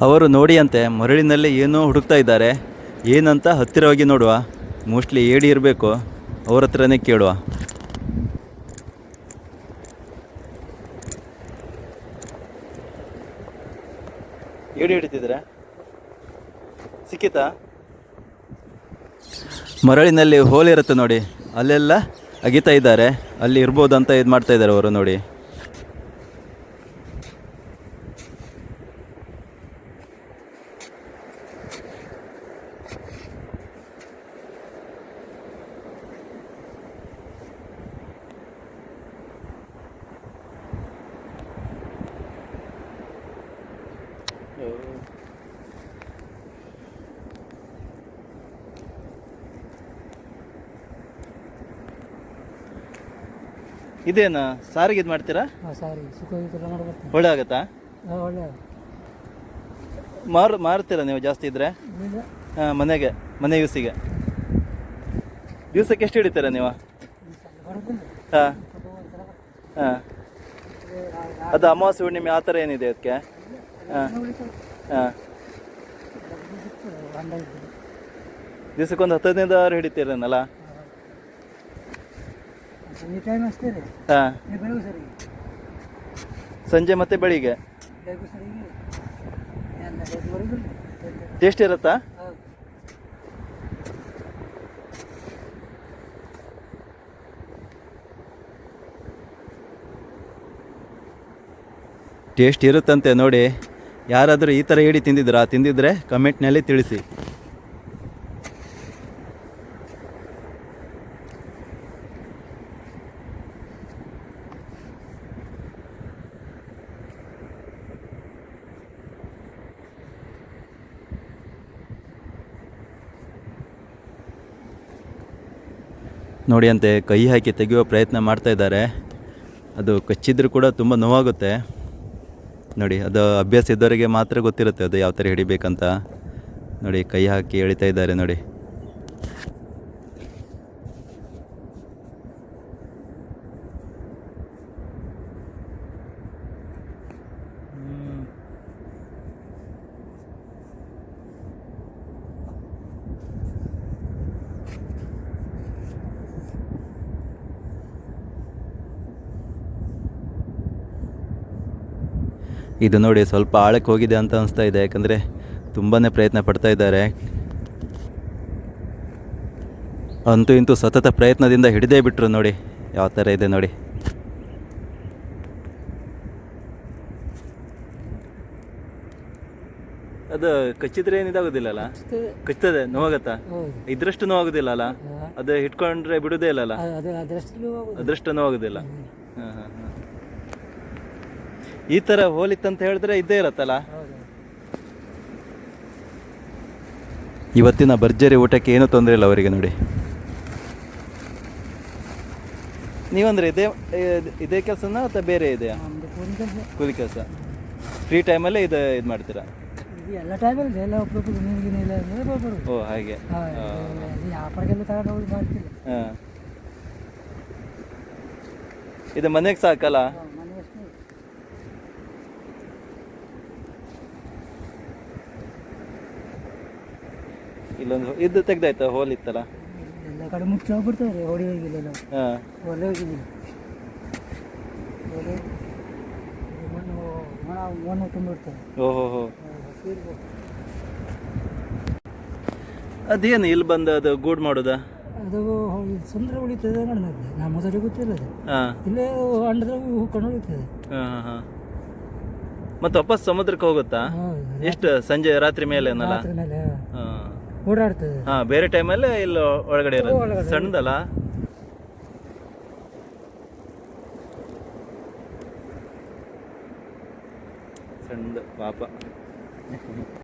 ಅವರು ನೋಡಿಯಂತೆ ಮರಳಿನಲ್ಲಿ ಏನೋ ಹುಡುಕ್ತಾ ಇದ್ದಾರೆ. ಏನಂತ ಹತ್ತಿರವಾಗಿ ನೋಡುವ. ಮೋಸ್ಟ್ಲಿ ಏಡಿ ಇರಬೇಕು. ಅವ್ರ ಹತ್ರನೇ ಕೇಳುವ. ಏಡಿ ಹಿಡಿತಿದ್ರೆ ಸಿಕ್ಕಿತಾ? ಮರಳಿನಲ್ಲಿ ಹೋಲ್ ಇರುತ್ತೆ ನೋಡಿ. ಅಲ್ಲೆಲ್ಲ ಅಗಿತಾ ಇದ್ದಾರೆ. ಅಲ್ಲಿ ಇರ್ಬೋದು ಅಂತ ಇದು ಮಾಡ್ತಾ ಇದ್ದಾರೆ ಅವರು ನೋಡಿ. ಇದೇನು? ಸಾರಿಗೆ ಇದು ಮಾಡ್ತೀರಾ? ಸಾರಿ ಒಳ್ಳೆ ಆಗತ್ತಾ? ಒಳ್ಳೆ ಮಾರು ಮಾರ್ತೀರಾ ನೀವು ಜಾಸ್ತಿ ಇದ್ರೆ? ಹಾಂ ಮನೆಗೆ ಮನೆ ಯೂಸಿಗೆ. ದಿವಸಕ್ಕೆ ಎಷ್ಟು ಹಿಡಿತೀರಾ ನೀವು? ಹಾಂ. ಹಾಂ. ಅದು ಅಮಾವಾಸ್ಯೆ ಹುಣ್ಣಿಮೆ ಆ ಥರ ಏನಿದೆ ಅದಕ್ಕೆ? ಹಾಂ. ಹಾಂ. ದಿವ್ಸಕ್ಕೊಂದು ಹದಿನೈದು ಆರು ಹಿಡಿತೀರನಲ್ಲ? ಈ ಟೈಮ್ ಅಷ್ಟೇ ರೀ ಹಾಂ. ನೀವು ಬೆಳಗ್ಗೆ ಸರಿ? ಸಂಜೆ ಮತ್ತೆ ಬೆಳಿಗ್ಗೆ? ಟೇಸ್ಟ್ ಇರುತ್ತಾ? ಹೌದು. ಟೇಸ್ಟ್ ಇರುತ್ತಂತೆ ನೋಡಿ. ಯಾರಾದರೂ ಈ ಥರ ಹೇಳಿ ತಿಂದಿದ್ರಾ ತಿಂದಿದ್ರೆ ಕಮೆಂಟ್ನಲ್ಲಿ ತಿಳಿಸಿ. ನೋಡಿ ಅಂತೆ, ಕೈ ಹಾಕಿ ತೆಗೆಯುವ ಪ್ರಯತ್ನ ಮಾಡ್ತಾ ಇದ್ದಾರೆ. ಅದು ಕಚ್ಚಿದ್ರೂ ಕೂಡ ತುಂಬ ನೋವಾಗುತ್ತೆ. ನೋಡಿ, ಅದು ಅಭ್ಯಾಸ ಇದ್ದವರಿಗೆ ಮಾತ್ರ ಗೊತ್ತಿರುತ್ತೆ ಅದು ಯಾವ ಥರ ಹಿಡಿಬೇಕಂತ. ನೋಡಿ, ಕೈ ಹಾಕಿ ಎಳಿತಾ ಇದ್ದಾರೆ ನೋಡಿ. ಇದು ನೋಡಿ ಸ್ವಲ್ಪ ಆಳಕ್ಕೆ ಹೋಗಿದೆ ಅಂತ ಅನಿಸ್ತಾ ಇದೆ ಯಾಕಂದರೆ ತುಂಬಾ ಪ್ರಯತ್ನ ಪಡ್ತಾ ಇದ್ದಾರೆ. ಅಂತೂ ಇಂತೂ ಸತತ ಪ್ರಯತ್ನದಿಂದ ಹಿಡಿದೇ ಬಿಟ್ರು ನೋಡಿ ಯಾವ ಥರ ಇದೆ ನೋಡಿ. ಅದು ಕಚ್ಚಿದ್ರೆ ಏನಿದಾಗೋದಿಲ್ಲಲ್ಲ ಅಷ್ಟೇ ಕಚ್ತದೆ ನೋವಾಗತ್ತಾ? ಇದ್ರಷ್ಟು ನೋವಾಗೋದಿಲ್ಲ ಅಲ್ಲ. ಅದು ಹಿಡ್ಕೊಂಡ್ರೆ ಬಿಡುದೇ ಇಲ್ಲಲ್ಲ ಅದು- ಅದು ಅದರಷ್ಟು ನೋವಾಗೋದಿಲ್ಲ. ಹಾಂ ಹಾಂ. ಈ ಥರ ಹೋಲಿತ್ತಂತ ಹೇಳಿದ್ರೆ ಇದ್ದೇ ಇರತ್ತಲ್ಲ? ಇವತ್ತಿನ ಭರ್ಜರಿ ಊಟಕ್ಕೆ ಏನೂ ತೊಂದರೆ ಇಲ್ಲ ಅವರಿಗೆ ನೋಡಿ. ನೀವಂದ್ರೆ ಇದೇ ಇದ್- ಇದೇ ಕೆಲಸನ ಅಥವಾ ಬೇರೆ ಇದೆಯಾ? ನಮ್ಮದು ಕೂಲಿ ಕೆಲಸ. ಫ್ರೀ ಟೈಮಲ್ಲೇ ಇದು ಇದು ಮಾಡ್ತೀರಾ? ಇದು ಎಲ್ಲ ಟೈಮಲ್ಲಿ ಎಲ್ಲ ಒಬ್ಬರು ನೀರಿಗಿನ ಇಲ್ಲ ಅಂದರೆ ಒಬ್ಬರು ಓ ಹಾಗೆ. ವ್ಯಾಪಾರಕ್ಕೆಲ್ಲ ತಗೊಂಡು ಹೋಗಿ ಹಾಂ. ಇದು ಮನೆಗೆ ಸಾಕಲ್ಲ ಮನೆ ಅಷ್ಟೇ ಇಲ್ಲೊಂದು ಇದು ತೆಗ್ದಾಯ್ತಾ ಹೋಲ್ ಇತ್ತಲ್ಲ? ಎಲ್ಲ ಕಡೆ ಮುಚ್ಚಿ ಹೋಗ್ಬಿಡ್ತಾರೆ ಹೊಡಿ ಹೋಗಿಲ್ಲ ಎಲ್ಲ ಹಾಂ. ಒಲೆ ಹೋಗಿದ್ದೀನಿ ಒಳ್ಳೆ ಮಣ್ಣು ಮಣ ಮಣ್ಣು ತುಂಬಿಡ್ತಾರೆ. ಓಹೋ ಹೋ ಅದೇನು ಇಲ್ಲಿ ಬಂದ ಅದು ಗೂಡ್ ಮಾಡುದ? ಅದು ಸುಂದರ ಉಳಿತದೆ ನಡೆದಿದೆ ನಾ ಮೊದಲು ಗೊತ್ತಿಲ್ಲ ಅದು. ಹಾಂ. ಇಲ್ಲೇ ಅಂಡದಾಗ ಹೂಕೊಂಡು ಉಳಿತದೆ. ಹಾಂ ಹಾಂ ಹಾಂ. ಮತ್ತೆ ವಾಪಸ್ ಸಮುದ್ರಕ್ಕೆ ಹೋಗುತ್ತಾ? ಹೌದು ಎಷ್ಟು ಸಂಜೆ ರಾತ್ರಿ ಮೇಲೆ ಏನಲ್ಲ ರಾತ್ರಿ ಮೇಲೆ. ಓಡಾಡ್ತದೆ. ಹಾ ಬೇರೆ ಟೈಮಲ್ಲಿ ಇಲ್ಲಿ ಒಳಗಡೆ ಇರೋದು. ಒಳಗಡೆ. ಸಣ್ಣದಲ್ಲ? ಸಣ್ಣದು ಪಾಪ.